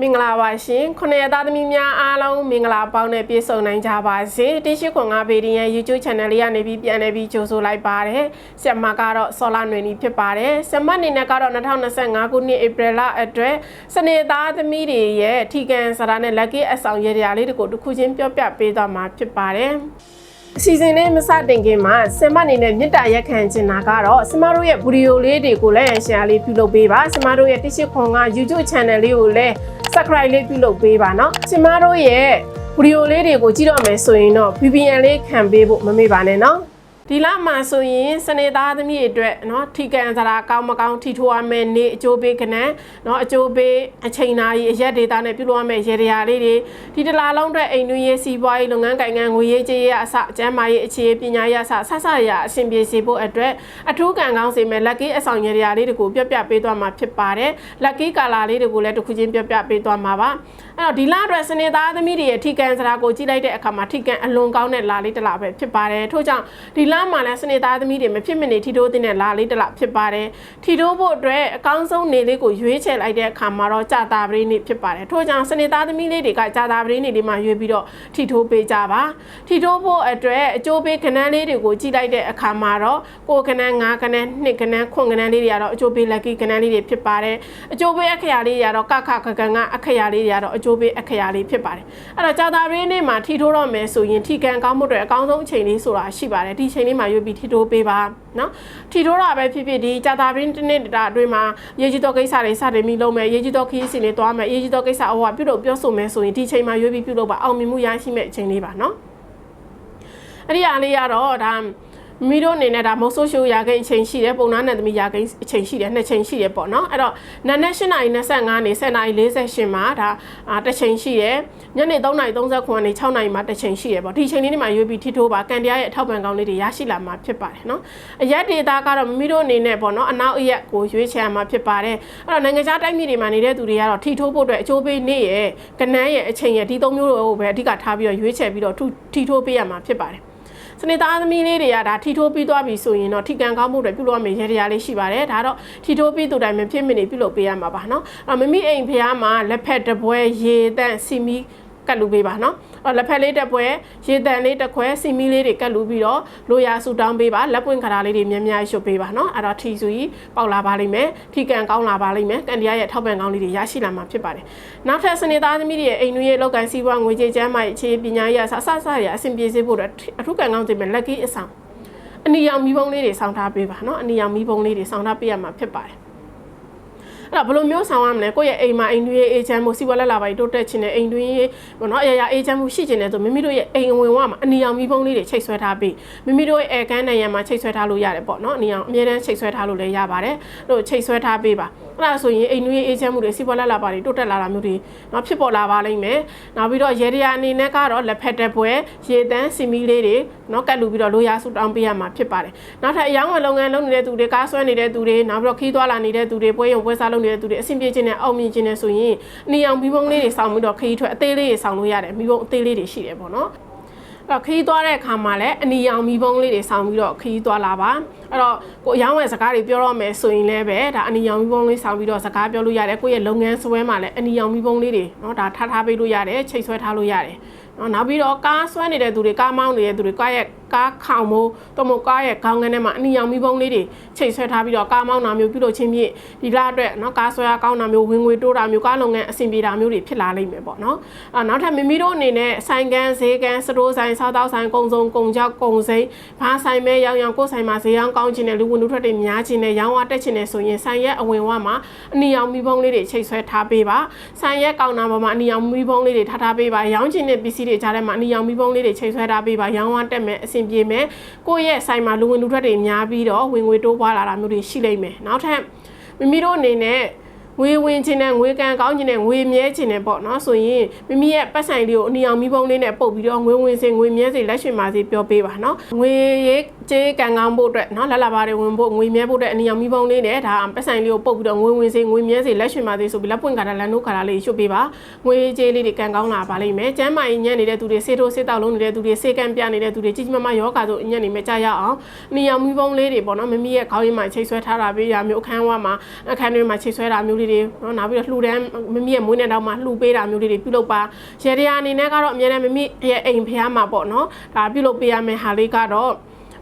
မင်္ဂလာပါရှင်ခုနှစ်ရက်သားသမီးများအားလုံးမင်္ဂလာပေါင်းနဲ့ပြည့်စုံနိုင်ကြပါစေတိရှိခွန်ငါဗီဒီရဲ့ YouTube Channel လေးကနေပြီးပြန်နေပြီးကြိုဆိုလိုက်ပါတယ်ဆရာမကတော့ဆောလာနွေနီဖြစ်ပါတယ်ဆရာမအနေနဲ့ကတော့2025ခုနှစ်ဧပြီလအတွက်စနေသားသမီးတွေရဲ့ထီကန်စရာနဲ့ lucky အဆောင်ရရလေးတကိုတစ်ခုချင်းပြောပြပေးသွားမှာဖြစ်ပါတယ်အစီအစဉ်လေးမစတင်ခင်မှာဆင်မအနေနဲ့မြစ်တာရက်ခံချင်တာကတော့ဆင်မတို့ရဲ့ဗီဒီယိုလေးတွေကိုလည်း share လေးပြုလုပ်ပေးပါဆင်မတို့ရဲ့တိရှိခွန်က YouTube channel လေးကိုလည်း subscribe လေးပြုလုပ်ပေးပါနော်ကျမတို့ရဲ့ဗီဒီယိုလေးတွေကိုကြည့်တော့မယ်ဆိုရင်တော့ VPN လေးခံပေးဖို့မမေ့ပါနဲ့နော် ဒီလမှာဆိုရင်စနေသားသမီးတွေအတွက်เนาะထီကန်စရာကောင်းမကောင်းထီထိုးရမယ်နေအကျိုးပေးကနန်းเนาะအကျိုးပေးအချိန်နာရီအရက်ဒေတာနဲ့ပြုလုပ်ရမယ်ရေတရာလေးတွေဒီတလားလုံးအတွက်အိမ်တွင်းရေးစီးပွားရေးလုပ်ငန်းကိုင်ငန်းငွေရေးကြေးရေးအစအကျန်းမာရေးအခြေပညာရေးအစဆဆရအဆင်ပြေစေဖို့အတွက်အထူးကံကောင်းစေမယ် lucky အဆောင်ရေတရာလေးတွေကိုပြပြပေးသွားမှာဖြစ်ပါတယ် lucky color လေးတွေကိုလည်းတစ်ခုချင်းပြပြပေးသွားမှာပါအဲ့တော့ဒီလအတွက်စနေသားသမီးတွေရဲ့ထီကန်စရာကိုကြည့်လိုက်တဲ့အခါမှာထီကန်အလွန်ကောင်းတဲ့လာလေးတစ်လားပဲဖြစ်ပါတယ်ထို့ကြောင့်ဒီလ မှာလည်းစနေသားသမီးတွေမဖြစ်မနေထီတိုးတဲ့လာလေးတစ်လားဖြစ်ပါတယ်ထီတိုးဖို့အတွက်အကောင်းဆုံးနေလေးကိုရွေးချယ်လိုက်တဲ့အခါမှာတော့ကြာတာပရိနေဖြစ်ပါတယ်ထို့ကြောင့်စနေသားသမီးလေးတွေကကြာတာပရိနေလေးမှာရွေးပြီးတော့ထီတိုးပေးကြပါထီတိုးဖို့အတွက်အကျိုးပေးခဏန်းလေးတွေကိုကြည့်လိုက်တဲ့အခါမှာတော့ကိုခဏန်း၅ခဏန်း2ခဏန်းခွန်ခဏန်းလေးတွေကတော့အကျိုးပေး lucky ခဏန်းလေးတွေဖြစ်ပါတယ်အကျိုးပေးအခရာလေးတွေကတော့ကခခကန်ကအခရာလေးတွေကတော့အကျိုးပေးအခရာလေးဖြစ်ပါတယ်အဲ့တော့ကြာတာပရိနေမှာထီထိုးတော့မယ်ဆိုရင်ထီကန်ကောင်းမှုတွေအကောင်းဆုံးအချိန်လေးဆိုတာရှိပါတယ်ဒီအချိန်လေးမှာရွေးပြီးထီထိုးပေးပါနော်ထီထိုးတာပဲဖြစ်ဖြစ်ဒီကြာတာပရိတစ်နေ့တာအတွင်းမှာရေးကြီးတော့ကိစ္စတွေစတင်ပြီးလုပ်မယ်ရေးကြီးတော့ခီးစီတွေတွားမယ်ရေးကြီးတော့ကိစ္စဟိုကပြုလုပ်ပြောဆိုမယ်ဆိုရင်ဒီအချိန်မှာရွေးပြီးပြုလုပ်ပါအောင်မြင်မှုရရှိမဲ့အချိန်လေးပါနော်အဲ့ဒီအားလေးကတော့ဒါ မိတို့အနေနဲ့ဒါမုတ်ဆိုးရှိုးရာကိန်းအချိန်ရှိတယ်ပုံနာနဲ့သမီးရာကိန်းအချိန်ရှိတယ်နှစ်ချိန်ရှိတယ်ပေါ့နော်အဲ့တော့နနက်၈နာရီ25နေ10နာရီ48မှာဒါတစ်ချိန်ရှိတယ်ညနေ3နာရီ39နေ6နာရီမှာတစ်ချိန်ရှိတယ်ပေါ့ဒီချိန်လေးတွေမှာရွေးပြီးထိထိုးပါကန်တရားရဲ့အထောက်ပံ့ကောင်းလေးတွေရရှိလာမှာဖြစ်ပါတယ်နော်အရက်ဒေတာကတော့မိတို့အနေနဲ့ပေါ့နော်အနောက်အရက်ကိုရွေးချယ်မှာဖြစ်ပါတယ်အဲ့တော့နိုင်ငံခြားတိုင်းပြည်တွေမှာနေတဲ့သူတွေကတော့ထိထိုးဖို့အတွက်အချိုးပေးနေရဲ့ကနန်းရဲ့အချိန်ရဲ့ဒီသုံးမျိုးကိုပဲအဓိကထားပြီးတော့ရွေးချယ်ပြီးတော့ထိထိုးပေးရမှာဖြစ်ပါတယ် စနေသားသမီးလေးတွေကဒါထီထိုးပြီးသွားပြီဆိုရင်တော့ထီကန်ကောင်းမှုတွေပြုလုပ်ရမယ့်ရည်ရည်လေးရှိပါတယ်ဒါတော့ထီထိုးပြီးသူတိုင်းမဖြစ်မနေပြုလုပ်ပေးရမှာပါနော်အဲ့မမိအိမ်ဖះမှာလက်ဖက်တပွဲရေတန့်စီမီ ကတ်လူပေးပါနော်အဲ့လက်ဖက်လေးတစ်ပွဲရေတန်လေးတစ်ခွဲစီမီလေးတွေကတ်လူပြီးတော့လိုရာဆူတောင်းပေးပါလက်ပွင့်ခါလေးတွေများများရွတ်ပေးပါနော်အဲ့တော့ထီဆူကြီးပေါက်လာပါလိမ့်မယ်ထီကန်ကောင်းလာပါလိမ့်မယ်ကန်တရားရဲ့ထောက်ပံ့ကောင်းလေးတွေရရှိလာမှာဖြစ်ပါတယ်နောက်ထပ်စနေသားသမီးတွေရဲ့အိမ်နွေးရဲ့လောက်ကန်စီးပွားငွေကြေးကျန်းမာရေးအခြေပညာရေးအစအစရအဆင်ပြေစေဖို့အတွက်အထူးကန်ကောင်းတင်မဲ့ lucky အဆောင်အနီရောင်မီးပုံးလေးတွေဆောင်းထားပေးပါနော်အနီရောင်မီးပုံးလေးတွေဆောင်းထားပေးရမှာဖြစ်ပါတယ် အဲ့တော့ဘယ်လိုမျိုးဆောင်ရမလဲကိုယ့်ရဲ့အိမ်မှာအိမ်တွင်းရေးအေးချမ်းမှုစီးပွားလက်လာပိုင်းတိုးတက်ခြင်းနဲ့အိမ်တွင်းရေးဘောနော်အရာရာအေးချမ်းမှုရှိခြင်းနဲ့ဆိုမိမိတို့ရဲ့အိမ်ဝင်ဝမှာအနီရောင်မီးပုံးလေးတွေချိတ်ဆွဲထားပြီးမိမိတို့ရဲ့အဲကန်းနိုင်ရံမှာချိတ်ဆွဲထားလို့ရတယ်ပေါ့နော်အနီရောင်အမြဲတမ်းချိတ်ဆွဲထားလို့လည်းရပါတယ်အဲ့လိုချိတ်ဆွဲထားပေးပါအဲ့ဒါဆိုရင်အိမ်တွင်းရေးအေးချမ်းမှုတွေစီးပွားလက်လာပါတွေတိုးတက်လာတာမျိုးတွေနော်ဖြစ်ပေါ်လာပါလိမ့်မယ်နောက်ပြီးတော့ရေဒီယာအနေနဲ့ကတော့လက်ဖက်တဲ့ပွဲရေတန်းစီမီလေးတွေနော်ကတ်လူပြီးတော့လိုရာဆူတောင်းပေးရမှာဖြစ်ပါတယ်နောက်ထပ်အယောင်းဝယ်လုပ်ငန်းလုပ်နေတဲ့သူတွေကားဆွဲနေတဲ့သူတွေနောက်ပြီးတော့ခီးသွားလာနေတဲ့သူတွေပွဲရုံပွဲစားလုပ်နေတဲ့သူတွေအဆင်ပြေခြင်းနဲ့အောင်မြင်ခြင်းနဲ့ဆိုရင်အနီအောင်မီးပုံးလေးတွေဆောင်းပြီးတော့ခီးထွက်အသေးလေးတွေဆောင်းလို့ရတယ်မီးပုံးအသေးလေးတွေရှိတယ်ပေါ့နော်တော့ခီးသွားတဲ့အခါမှာလည်းအနီရောင်မီးပုံးလေးတွေဆောင်းပြီးတော့ခီးသွားလာပါ အဲ့တော့ကိုအယောင်းဝယ်စကားတွေပြောတော့မယ်ဆိုရင်လည်းပဲဒါအနီရောင်မီးပုံးလေးဆောင်ပြီးတော့စကားပြောလို့ရတယ်ကိုယ့်ရဲ့လုပ်ငန်းစွဲမှာလည်းအနီရောင်မီးပုံးလေးတွေနော်ဒါထားထားပေးလို့ရတယ်ချိတ်ဆွဲထားလို့ရတယ်နော်နောက်ပြီးတော့ကားဆွဲနေတဲ့သူတွေကားမောင်းနေတဲ့သူတွေကားရဲ့ကားခေါင်မိုးတမို့ကားရဲ့ခေါင်းငန်းထဲမှာအနီရောင်မီးပုံးလေးတွေချိန်ဆွဲထားပြီးတော့ကားမောင်းတာမျိုးပြုလုပ်ခြင်းဖြင့်ဒီလအတွက်နော်ကားဆွဲရကောင်းတာမျိုးဝင်ငွေတိုးတာမျိုးကားလုပ်ငန်းအဆင်ပြေတာမျိုးတွေဖြစ်လာလိမ့်မယ်ပေါ့နော်အဲနောက်ထပ်မိမိတို့အနေနဲ့ဆိုင်ကန်းဈေးကန်းစတိုးဆိုင်စားတောက်ဆိုင်ကုံစုံကုံကြောက်ကုံစိမ်းဘာဆိုင်မဲရောင်ရောင်ကိုယ်ဆိုင်မှာဈေးရောင်းကောင်းခြင်းနဲ့လူဝင်လူထွက်တွေများခြင်းနဲ့ရောင်းဝတက်ခြင်းနဲ့ဆိုရင်ဆိုင်ရက်အဝင်ဝမှာအနီရောင်မီးပုံးလေးတွေချိတ်ဆွဲထားပေးပါဆိုင်ရက်ကောင်းတာပေါ်မှာအနီရောင်မီးပုံးလေးတွေထားထားပေးပါရောင်းခြင်းနဲ့ပစ္စည်းတွေကြားထဲမှာအနီရောင်မီးပုံးလေးတွေချိန်ဆွဲထားပေးပါရောင်းဝတက်မယ်အဆင်ပြေမယ်ကိုယ့်ရဲ့ဆိုင်မှာလူဝင်လူထွက်တွေများပြီးတော့ဝင်ငွေတိုးပွားလာတာမျိုးတွေရှိလိမ့်မယ်နောက်ထပ်မိမိတို့အနေနဲ့ ငွေဝင်ခြင်းနဲ့ငွေကန်ကောင်းခြင်းနဲ့ငွေမြဲခြင်းနဲ့ပေါ့နော်ဆိုရင်မိမိရဲ့ပတ်ဆိုင်လေးကိုအနီအောင်မီးပုံးလေးနဲ့ပုတ်ပြီးတော့ငွေဝင်စေငွေမြဲစေလက်ရှင်ပါစေပြောပေးပါနော်ငွေရေးကြေးကန်ကောင်းဖို့အတွက်နော်လက်လာပါတွေဝင်ဖို့ငွေမြဲဖို့အတွက်အနီအောင်မီးပုံးလေးနဲ့ဒါပတ်ဆိုင်လေးကိုပုတ်ပြီးတော့ငွေဝင်စေငွေမြဲစေလက်ရှင်ပါစေဆိုပြီးလက်ပွင့်ကာတာလန်နိုးကာတာလေးရွှတ်ပေးပါငွေကြေးလေးတွေကန်ကောင်းလာပါလိမ့်မယ်ကျမ်းမာရေးညံ့နေတဲ့သူတွေစေထိုးစေတောက်လုံးနေတဲ့သူတွေစေကန်ပြနေတဲ့သူတွေကြီးကြီးမားမားယောဂါဆိုညံ့နေမဲ့ကြရအောင်အနီအောင်မီးပုံးလေးတွေပေါ့နော်မိမိရဲ့ခေါင်းရင်းမှာချိတ်ဆွဲထားတာပေးရမျိုးအခန်းဝါမှာအခန်းတွေမှာချိတ်ဆွဲတာမျိုးလေးတွေ လေးတွေနော်နောက်ပြီးတော့လှူဒန်းမမီရဲ့မွေးနေ့တော့မှလှူပေးတာမျိုးလေးတွေပြုလုပ်ပါရေတရာအနေနဲ့ကတော့အများနဲ့မမီရဲ့အိမ်ဖျားမှာပေါ့နော်ဒါပြုလုပ်ပေးရမယ့်ဟာလေးကတော့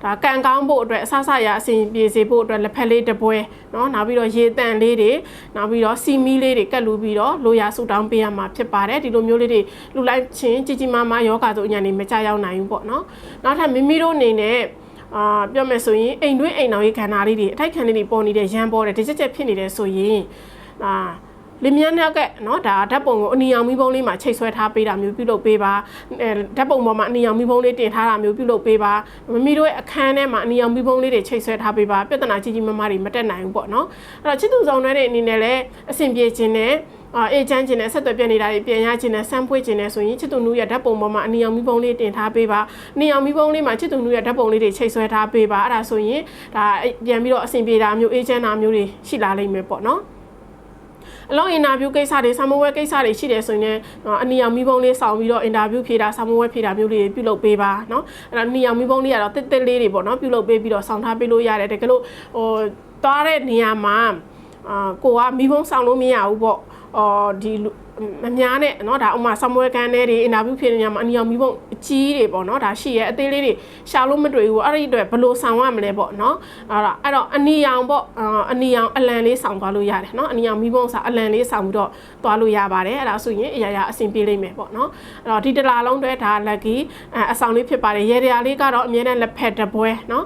ဒါကန်ကောင်းဖို့အတွက်အဆဆရအစဉ်ပြေစေဖို့အတွက်လက်ဖက်လေးတစ်ပွဲเนาะနောက်ပြီးတော့ရေတန့်လေးတွေနောက်ပြီးတော့စီမီလေးတွေကတ်လူပြီးတော့လိုရာဆူတောင်းပေးရမှာဖြစ်ပါတယ်ဒီလိုမျိုးလေးတွေလူလိုက်ချင်းကြီးကြီးမားမားယောဂါဆိုအညာနေမကြရောက်နိုင်ဘူးပေါ့เนาะနောက်ထပ်မိမိတို့အနေနဲ့အာပြောမယ်ဆိုရင်အိမ်တွင်းအိမ်တော်ရေးခန္ဓာလေးတွေအထိုက်ခံလေးတွေပေါ်နေတဲ့ရန်ပေါ်တဲ့ဒီချက်ချက်ဖြစ်နေတယ်ဆိုရင် အာလင်းမြန်းနောက်ကနော်ဒါဓာတ်ပုံကိုအနီရောင်မီးပုံးလေးမှာချိတ်ဆွဲထားပေးတာမျိုးပြုလုပ်ပေးပါအဲဓာတ်ပုံပေါ်မှာအနီရောင်မီးပုံးလေးတင်ထားတာမျိုးပြုလုပ်ပေးပါမမီတို့ရဲ့အခန်းထဲမှာအနီရောင်မီးပုံးလေးတွေချိတ်ဆွဲထားပေးပါပြဿနာကြီးကြီးမားမားတွေမတက်နိုင်ဘူးပေါ့နော်အဲ့တော့ချစ်သူဆောင်တဲ့အနေနဲ့လည်းအဆင်ပြေခြင်းနဲ့အာအေချမ်းခြင်းနဲ့ဆက်သွယ်ပြနေတာတွေပြန်ရခြင်းနဲ့ဆန်းဖွေးခြင်းနဲ့ဆိုရင်ချစ်သူနူးရဲ့ဓာတ်ပုံပေါ်မှာအနီရောင်မီးပုံးလေးတင်ထားပေးပါအနီရောင်မီးပုံးလေးမှာချစ်သူနူးရဲ့ဓာတ်ပုံလေးတွေချိတ်ဆွဲထားပေးပါအဲ့ဒါဆိုရင်ဒါပြန်ပြီးတော့အဆင်ပြေတာမျိုးအေချမ်းတာမျိုးတွေရှိလာလိမ့်မယ်ပေါ့နော် အလုံးအင်တာဗျူးကိစ္စတွေဆာမဝဲကိစ္စတွေရှိတယ်ဆိုရင်လည်းအနီရောင်မီးပုံးလေးစောင်းပြီးတော့အင်တာဗျူးဖြေတာဆာမဝဲဖြေတာမျိုးလေးပြုလုပ်ပေးပါเนาะအဲ့တော့အနီရောင်မီးပုံးလေးကတော့တစ်တစ်လေးတွေပေါ့เนาะပြုလုပ်ပေးပြီးတော့စောင်းထားပေးလို့ရတယ်တကယ်လို့ဟိုသွားတဲ့နေရာမှာအာကိုကမီးပုံးဆောင်လို့မရဘူးပေါ့အော်ဒီ မများနဲ့เนาะဒါဥမာဆာမွဲကန်တွေအင်တာဗျူးဖြေနေရမှာအနီရောင်မီးပုံအကြီးတွေပေါ့เนาะဒါရှိရဲ့အသေးလေးတွေရှာလို့မတွေ့ဘူးအဲ့ဒီအတွက်ဘယ်လိုဆောင်ရမလဲပေါ့เนาะအဲ့တော့အဲ့တော့အနီရောင်ပေါ့အနီရောင်အလံလေးဆောင်သွားလို့ရတယ်เนาะအနီရောင်မီးပုံစာအလံလေးဆောင်ပြီးတော့သွားလို့ရပါတယ်အဲ့ဒါဆိုရင်အရာရာအဆင်ပြေလိမ့်မယ်ပေါ့เนาะအဲ့တော့ဒီတလားလုံးတွေဒါ lucky အဆောင်လေးဖြစ်ပါတယ်ရေတရာလေးကတော့အမြဲတမ်းလက်ဖက်တပွဲเนาะ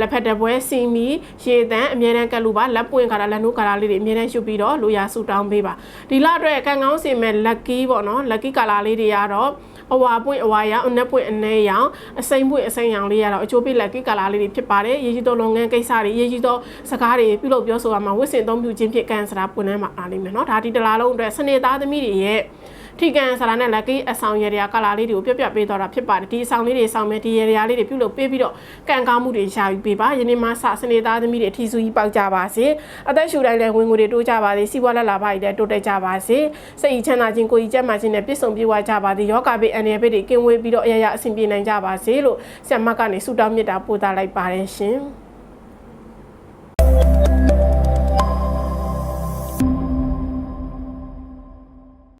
လက်ဖက်တပွဲစီမီရေတန်းအမြဲတမ်းကတ်လို့ပါလက်ပွင့်ခါတာလက်နိုးခါတာလေးတွေအမြဲတမ်းရှုပ်ပြီးတော့လိုရာဆူတောင်းပေးပါဒီလအတွက်ကံကောင်းစ င်မဲ့ lucky ပေါ့နော် lucky color လေးတွေကတော့အဝါပွင့်အဝါရောင်အနက်ပွင့်အနေရောင်အစိမ့်ပွင့်အစိမ့်ရောင်လေးရတော့အချိုးပိ lucky color လေးတွေဖြစ်ပါတယ်ရေးကြီးသောလုပ်ငန်းကိစ္စတွေရေးကြီးသောစကားတွေပြုလုပ်ပြောဆိုရမှာဝစ်စင်သုံးပြုခြင်းဖြစ်ကန်စရာပွင့်နှမ်းမှာအားလိမ့်မယ်နော်ဒါဒီတလားလုံးအတွက်စနေသားသမီးတွေရဲ့ ထိကန်ဆလာနဲ့လက်ကီးအဆောင်ရရကလာလေးတွေကိုပြပြပေးတော့တာဖြစ်ပါတယ်ဒီအဆောင်လေးတွေဆောင်မယ်ဒီရရလေးတွေပြုလုပ်ပေးပြီးတော့ကန်ကောင်းမှုတွေရှာယူပေးပါယနေ့မှစစနေသားသမီးတွေအထီးဆူကြီးပေါက်ကြပါစေအသက်ရှူတိုင်းလည်းဝင်ငွေတွေတိုးကြပါစေစီးပွားလက်လာပါတွေတိုးတက်ကြပါစေစိတ်ချမ်းသာခြင်းကိုယ်ကြီးကျန်းမာခြင်းနဲ့ပြည့်စုံပြေဝကြပါစေယောဂဘေးအန္တရာယ်ဘေးတွေကင်းဝေးပြီးတော့အရရအဆင်ပြေနိုင်ကြပါစေလို့ဆရာမကနေဆုတောင်းမေတ္တာပို့သလိုက်ပါတယ်ရှင်